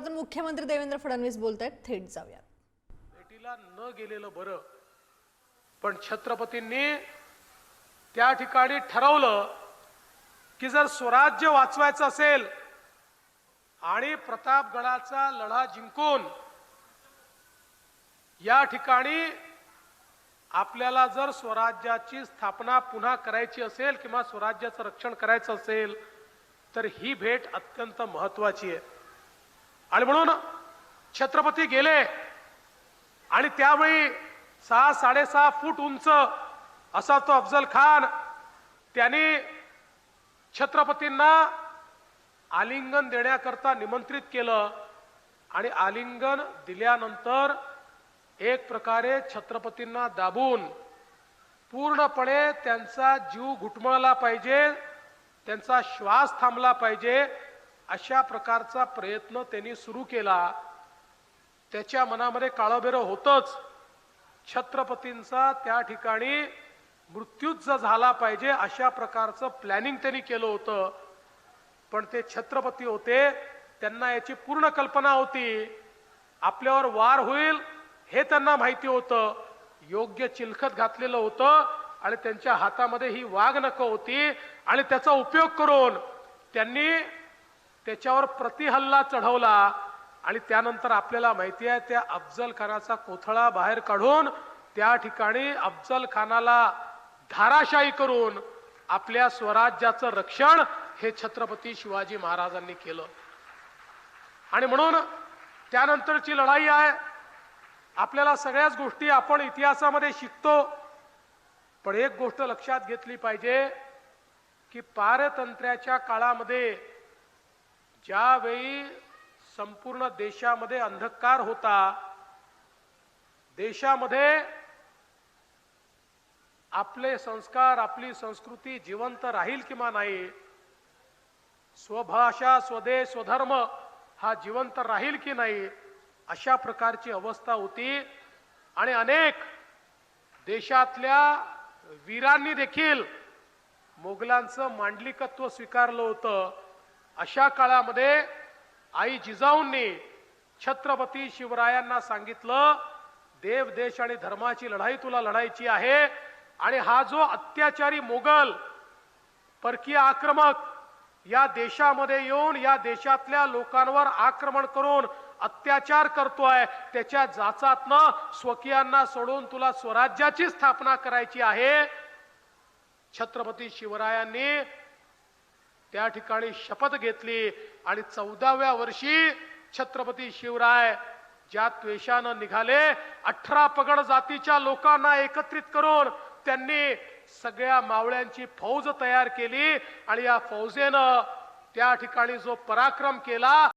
विधानभवनातून मुख्यमंत्री देवेंद्र फडणवीस बोलत आहेत थेट जाऊया भेटीला न गेलेलं बरं पण छत्रपतींनी त्या ठिकाणी ठरवलं की जर स्वराज्य वाचवायचं असेल आणि प्रतापगडाचा लढा जिंकून या ठिकाणी आपल्याला जर स्वराज्याची स्थापना पुन्हा करायची असेल किंवा स्वराज्याचं रक्षण करायचं असेल तर ही भेट अत्यंत महत्वाची आहे. आणि म्हणून छत्रपती गेले. आणि त्यावेळी सहा साडेसहा फूट उंच असा तो अफजल खान त्यांनी छत्रपतींना आलिंगन देण्याकरता निमंत्रित केलं. आणि आलिंगन दिल्यानंतर एक प्रकारे छत्रपतींना दाबून पूर्णपणे त्यांचा जीव घुटमळला पाहिजे त्यांचा श्वास थांबला पाहिजे. अशा प्रकारचा प्रयत्न त्यांनी सुरू केला. त्याच्या मनामध्ये काळबेरं होतच. छत्रपतींचा त्या ठिकाणी मृत्यूच झाला पाहिजे अशा प्रकारचं प्लॅनिंग त्यांनी केलं होतं. पण ते छत्रपती होते त्यांना याची पूर्ण कल्पना होती. आपल्यावर वार होईल हे त्यांना माहिती होतं. योग्य चिलखत घातलेलं होतं आणि त्यांच्या हातामध्ये ही वाघ नको होती आणि त्याचा उपयोग करून त्यांनी त्याच्यावर प्रतिहल्ला चढवला आणि त्यानंतर आपल्याला माहिती आहे त्या अफजल खानाचा कोथळा बाहेर काढून त्या ठिकाणी अफजल खानाला धाराशाही करून आपल्या स्वराज्याचं रक्षण हे छत्रपती शिवाजी महाराजांनी केलं. आणि म्हणून त्यानंतरची लढाई आहे. आपल्याला सगळ्याच गोष्टी आपण इतिहासामध्ये शिकतो. पण एक गोष्ट लक्षात घेतली पाहिजे की पारतंत्र्याच्या काळामध्ये ज्यावेळी संपूर्ण देशामध्ये अंधकार होता देशामध्ये आपले संस्कार आपली संस्कृती जिवंत राहील किंवा नाही स्वभाषा स्वदेश स्वधर्म हा जिवंत राहील की नाही अशा प्रकारची अवस्था होती. आणि अनेक देशातल्या वीरांनी देखील मोगलांचं मांडलिकत्व स्वीकारलं होतं. अशा काळामध्ये आई जिजाऊंनी छत्रपती शिवरायांना सांगितलं देव देश आणि धर्माची लढाई तुला लढायची आहे. आणि हा जो अत्याचारी मोगल परकीय आक्रमक या देशामध्ये येऊन या देशातल्या लोकांवर आक्रमण करून अत्याचार करतोय त्याच्या जाचातनं स्वकीयांना सोडून तुला स्वराज्याची स्थापना करायची आहे. छत्रपती शिवरायांनी त्या ठिकाणी शपथ घेतली आणि चौदाव्या वर्षी छत्रपती शिवराय ज्या त्वेषानं निघाले अठरा पगड जातीच्या लोकांना एकत्रित करून त्यांनी सगळ्या मावळ्यांची फौज तयार केली आणि या फौजेनं त्या ठिकाणी जो पराक्रम केला